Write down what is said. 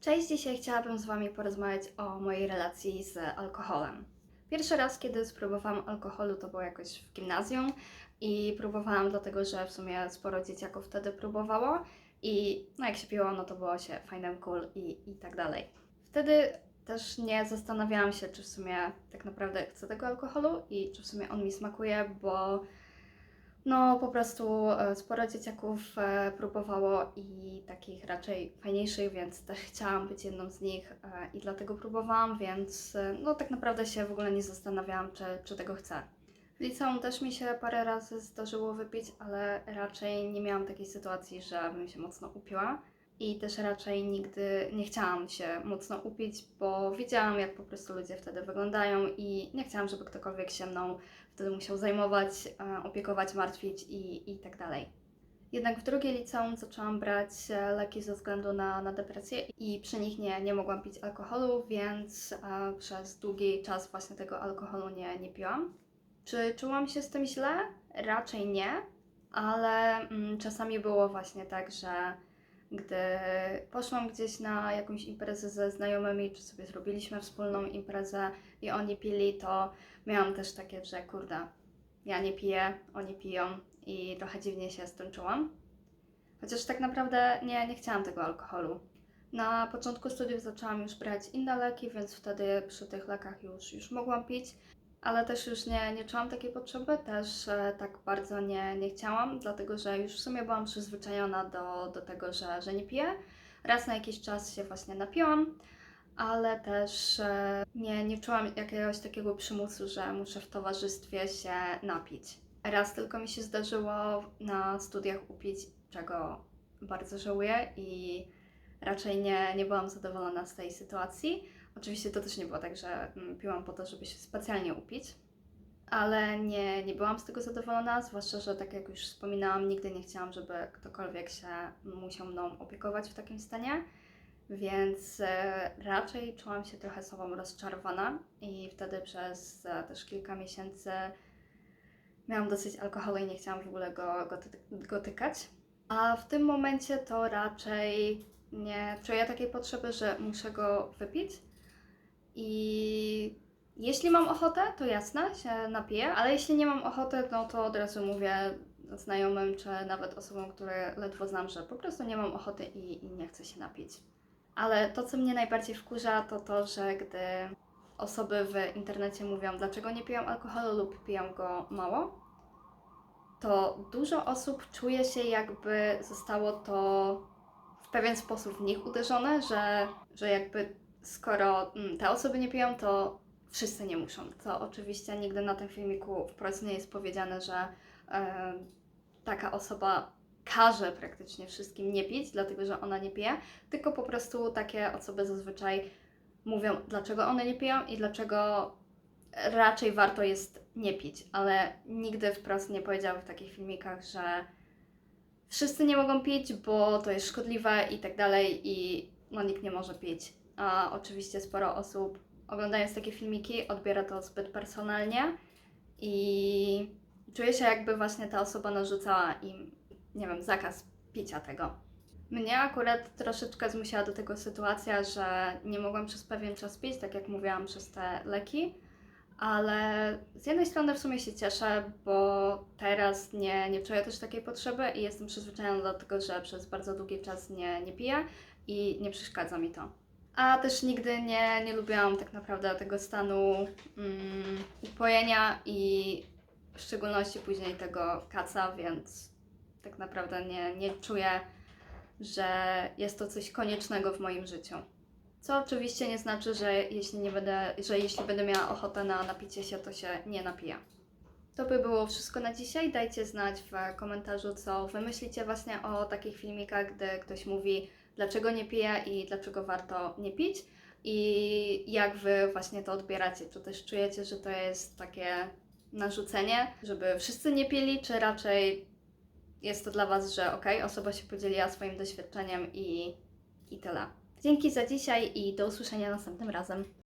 Cześć, dzisiaj chciałabym z Wami porozmawiać o mojej relacji z alkoholem. Pierwszy raz, kiedy spróbowałam alkoholu, to było jakoś w gimnazjum i próbowałam dlatego, że w sumie sporo dzieciaków wtedy próbowało i no jak się piło, no to było się fajnym cool i, i tak dalej. Wtedy też nie zastanawiałam się, czy w sumie tak naprawdę chcę tego alkoholu i czy w sumie on mi smakuje, bo no, po prostu e, sporo dzieciaków e, próbowało i takich raczej fajniejszych, więc też chciałam być jedną z nich e, i dlatego próbowałam, więc no tak naprawdę się w ogóle nie zastanawiałam, czy, czy tego chcę. W liceum też mi się parę razy zdarzyło wypić, ale raczej nie miałam takiej sytuacji, żebym się mocno upiła. I też raczej nigdy nie chciałam się mocno upić, bo widziałam, jak po prostu ludzie wtedy wyglądają i nie chciałam, żeby ktokolwiek się mną wtedy musiał zajmować, e, opiekować, martwić i, i tak dalej. Jednak w drugiej liceum zaczęłam brać e, leki ze względu na, na depresję i przy nich nie, nie mogłam pić alkoholu, więc e, przez długi czas właśnie tego alkoholu nie, nie piłam. Czy czułam się z tym źle? Raczej nie, ale mm, czasami było właśnie tak, że gdy poszłam gdzieś na jakąś imprezę ze znajomymi, czy sobie zrobiliśmy wspólną imprezę i oni pili, to miałam też takie, że kurde, ja nie piję, oni piją i trochę dziwnie się z tym czułam. Chociaż tak naprawdę nie, nie chciałam tego alkoholu. Na początku studiów zaczęłam już brać inne leki, więc wtedy przy tych lekach już, już mogłam pić, ale też już nie, nie czułam takiej potrzeby, też e, tak bardzo nie, nie chciałam, dlatego że już w sumie byłam przyzwyczajona do, do tego, że, że nie piję. Raz na jakiś czas się właśnie napiłam, ale też e, nie, nie czułam jakiegoś takiego przymusu, że muszę w towarzystwie się napić. Raz tylko mi się zdarzyło na studiach upić, czego bardzo żałuję i raczej nie, nie byłam zadowolona z tej sytuacji. Oczywiście to też nie było tak, że mm, piłam po to, żeby się specjalnie upić, ale nie, nie byłam z tego zadowolona, zwłaszcza, że tak jak już wspominałam, nigdy nie chciałam, żeby ktokolwiek się musiał mną opiekować w takim stanie, więc e, raczej czułam się trochę sobą rozczarowana i wtedy przez e, też kilka miesięcy miałam dosyć alkoholu i nie chciałam w ogóle go, go, go tykać. A w tym momencie to raczej nie czuję takiej potrzeby, że muszę go wypić. I jeśli mam ochotę, to jasne, się napiję, ale jeśli nie mam ochoty, no to od razu mówię znajomym, czy nawet osobom, które ledwo znam, że po prostu nie mam ochoty i, i nie chcę się napić. Ale to, co mnie najbardziej wkurza, to to, że gdy osoby w internecie mówią, dlaczego nie piją alkoholu lub piją go mało, to dużo osób czuje się, jakby zostało to w pewien sposób w nich uderzone, że, że jakby skoro mm, te osoby nie piją, to wszyscy nie muszą. To oczywiście nigdy na tym filmiku wprost nie jest powiedziane, że taka osoba każe praktycznie wszystkim nie pić, dlatego że ona nie pije, tylko po prostu takie osoby zazwyczaj mówią, dlaczego one nie piją i dlaczego raczej warto jest nie pić, ale nigdy wprost nie powiedziały w takich filmikach, że wszyscy nie mogą pić, bo to jest szkodliwe i tak dalej i no nikt nie może pić. A oczywiście sporo osób oglądając takie filmiki odbiera to zbyt personalnie i czuje się jakby właśnie ta osoba narzucała im, nie wiem, zakaz picia tego. Mnie akurat troszeczkę zmusiła do tego sytuacja, że nie mogłam przez pewien czas pić, tak jak mówiłam, przez te leki, ale z jednej strony w sumie się cieszę, bo teraz nie, nie czuję też takiej potrzeby i jestem przyzwyczajona do tego, że przez bardzo długi czas nie, nie piję i nie przeszkadza mi to. A też nigdy nie, nie lubiłam tak naprawdę tego stanu mm, upojenia i w szczególności później tego kaca, więc tak naprawdę nie, nie czuję, że jest to coś koniecznego w moim życiu. Co oczywiście nie znaczy, że jeśli, nie będę, że jeśli będę miała ochotę na napicie się, to się nie napiję. To by było wszystko na dzisiaj. Dajcie znać w komentarzu, co wy myślicie właśnie o takich filmikach, gdy ktoś mówi, dlaczego nie pije i dlaczego warto nie pić. I jak wy właśnie to odbieracie? Czy też czujecie, że to jest takie narzucenie, żeby wszyscy nie pili, czy raczej jest to dla was, że okej, osoba się podzieliła swoim doświadczeniem i, i tyle. Dzięki za dzisiaj i do usłyszenia następnym razem.